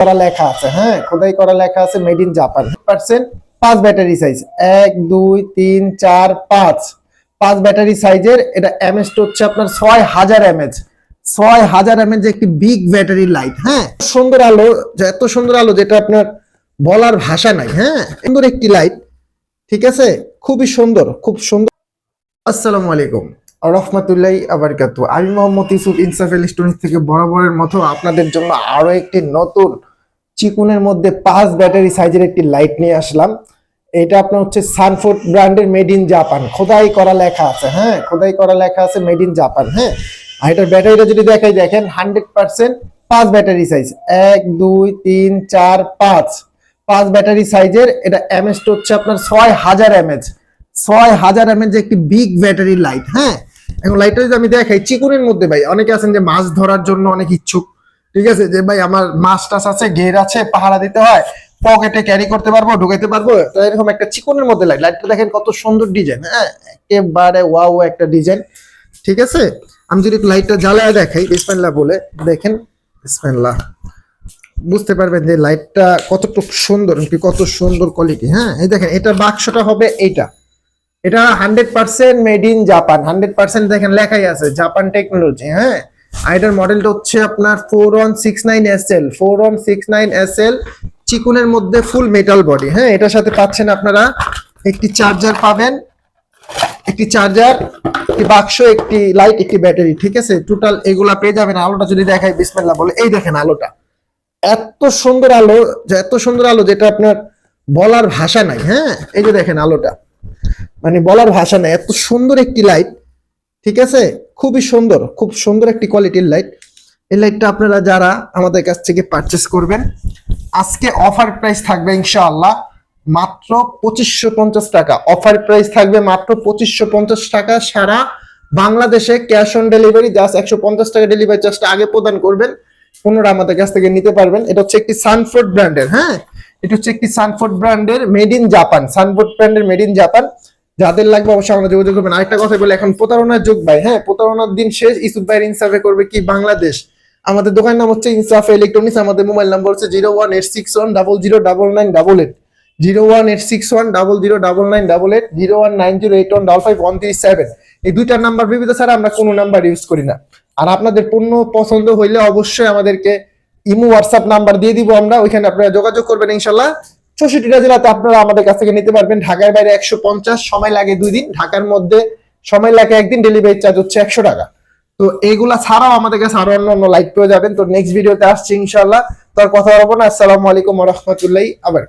করা লেখা আছে হ্যাঁ? খোদাই করা লেখা আছে মেড ইন জাপান পার্সেন্ট পাঁচ ব্যাটারি সাইজ এক, দুই, তিন, চার, পাঁচ। পাঁচ ব্যাটারি সাইজের এটা এমএস হচ্ছে আপনার ছয় হাজার এমএচ ছয় হাজার এমএচ একটি বিগ ব্যাটারি লাইট হ্যাঁ? সুন্দর আলো এত সুন্দর আলো যেটা আপনার বলার ভাষা নাই হ্যাঁ? সুন্দর একটি লাইট ঠিক আছে? খুবই সুন্দর, খুব সুন্দর। আসসালামু আলাইকুম। রহমতুল্লাহ আবরকাত। আমি মোহাম্মদ ইউসুফ ইনসাফ ইলেকট্রনিক্স থেকে বরাবরের মতো আপনাদের জন্য আরও একটি নতুন চিকুনের মধ্যে পাঁচ ব্যাটারি সাইজের একটি লাইট নিয়ে আসলাম। এটা আপনার হচ্ছে সানফোর্ড ব্র্যান্ডের মেড ইন জাপান। খোদাই করা লেখা আছে হ্যাঁ? খোদাই করা লেখা আছে মেড ইন জাপান হ্যাঁ? আর এটার ব্যাটারিটা যদি দেখাই, দেখেন, হান্ড্রেড পার্সেন্ট পাঁচ ব্যাটারি সাইজ। এক, দুই, তিন, চার, পাঁচ। পাঁচ ব্যাটারি সাইজের, এটা এমএস হচ্ছে আপনার ছয় হাজার এমএচ ছয় হাজার এমএচ একটি বিগ ব্যাটারি লাইট হ্যাঁ? এখন লাইটটা যদি আমি দেখাই, চিকুনের মধ্যে ভাই, অনেকে আছেন যে মাছ ধরার জন্য অনেক ঠিক আছে? যে ভাই আমার মাছ টাছ আছে গের আছে, পাহারা দিতে হয়, পকেটে ক্যারি করতে পারব, ঢুকাইতে পারব। এরকম একটা চিকনের মধ্যে লাইট লাইটটা দেখেন কত সুন্দর ডিজাইন হ্যাঁ? একেবারে ওয়াও একটা ডিজাইন ঠিক আছে? আমি যদি লাইটটা জ্বালায় দেখাই, বিসমিল্লাহ বলে, দেখেন, বিসমিল্লাহ। বুঝতে পারবেন যে লাইটটা কতটুকু সুন্দর কত সুন্দর কোয়ালিটি হ্যাঁ? এই দেখেন এটা বাক্সটা হবে এইটা। এটা hundred percent made in Japan hundred percent দেখেন লেখাই আছে জাপান টেকনোলজি হ্যাঁ? এটার মডেলটা হচ্ছে আপনার four one six nine S L four one six nine S L চিকুনের মধ্যে ফুল মেটাল বডি হ্যাঁ? এটার সাথে পাচ্ছেন আপনারা একটি চার্জার পাবেন, একটি চার্জার একটি বাক্স, একটি লাইট একটি ব্যাটারি ঠিক আছে? টোটাল এগুলা পেয়ে যাবেন। আলোটা যদি দেখাই, বিসমিল্লাহ বলে, এই দেখেন আলোটা। এত সুন্দর আলো এত সুন্দর আলো যেটা আপনার বলার ভাষা নাই হ্যাঁ? এই যে দেখেন আলোটা। মানে বলার ভাষা নাই। এত সুন্দর একটি লাইট ঠিক আছে? খুবই সুন্দর, খুব সুন্দর একটি কোয়ালিটির লাইট এই লাইটটা আপনারা যারা আমাদের কাছ থেকে পারচেস করবেন, আজকে অফার প্রাইস থাকবে ইনশাআল্লাহ মাত্র পঁচিশশো পঞ্চাশ টাকা। অফার প্রাইস থাকবে মাত্র পঁচিশশো পঞ্চাশ টাকা সারা বাংলাদেশে ক্যাশ অন ডেলিভারি জাস্ট একশো পঞ্চাশ টাকা ডেলিভারি জাস্ট আগে প্রদান করবেন, পুনরায় আমাদের কাছ থেকে নিতে পারবেন। এটা হচ্ছে একটি সানফোর্ড ব্র্যান্ডের হ্যাঁ? এটা হচ্ছে একটি সানফোর্ড ব্র্যান্ডের মেড ইন জাপান সানফোর্ড ব্র্যান্ডের মেড ইন জাপান যাদের লাগবে অবশ্যই আমরা যোগাযোগ করবেন। আরেকটা কথা বলে, এখন প্রতারণার যুগ ভাই। হ্যাঁ প্রতারণার দিন শেষ, ইসুফ ভাইয়ের ইনসাফে করবে কি বাংলাদেশ? আমাদের দোকানের নাম হচ্ছে ইনসাফ ইলেকট্রনিক্স, আমাদের মোবাইল নাম্বার হচ্ছে zero one eight six one double zero double nine double eight. Zero one eight six one double zero double nine double eight, zero one nine zero eight one double five one three seven. এই দুইটার number বিবিধ ছাড়া আমরা কোনো number use করি না। আর আপনাদের পণ্য পছন্দ হইলে অবশ্যই আমাদেরকে ইমো, হোয়াটসঅ্যাপ নাম্বার দিয়ে দিব আমরা, ওইখানে আপনারা যোগাযোগ করবেন ইনশাল্লাহ। চৌষট্টিটা জেলাতে আপনারা আমাদের কাছ থেকে নিতে পারবেন। ঢাকার বাইরে একশো পঞ্চাশ, সময় লাগে দুই দিন। ঢাকার মধ্যে সময় লাগে একদিন ডেলিভারি চার্জ হচ্ছে একশো টাকা। তো এগুলা ছাড়াও আমাদের কাছে আরও অন্য অন্য লাইক পেয়ে যাবেন। তো নেক্সট ভিডিওতে আসছি ইনশাল্লাহ তার কথা বলব না। আসসালামু আলাইকুম রহমতুল্লাহ আবার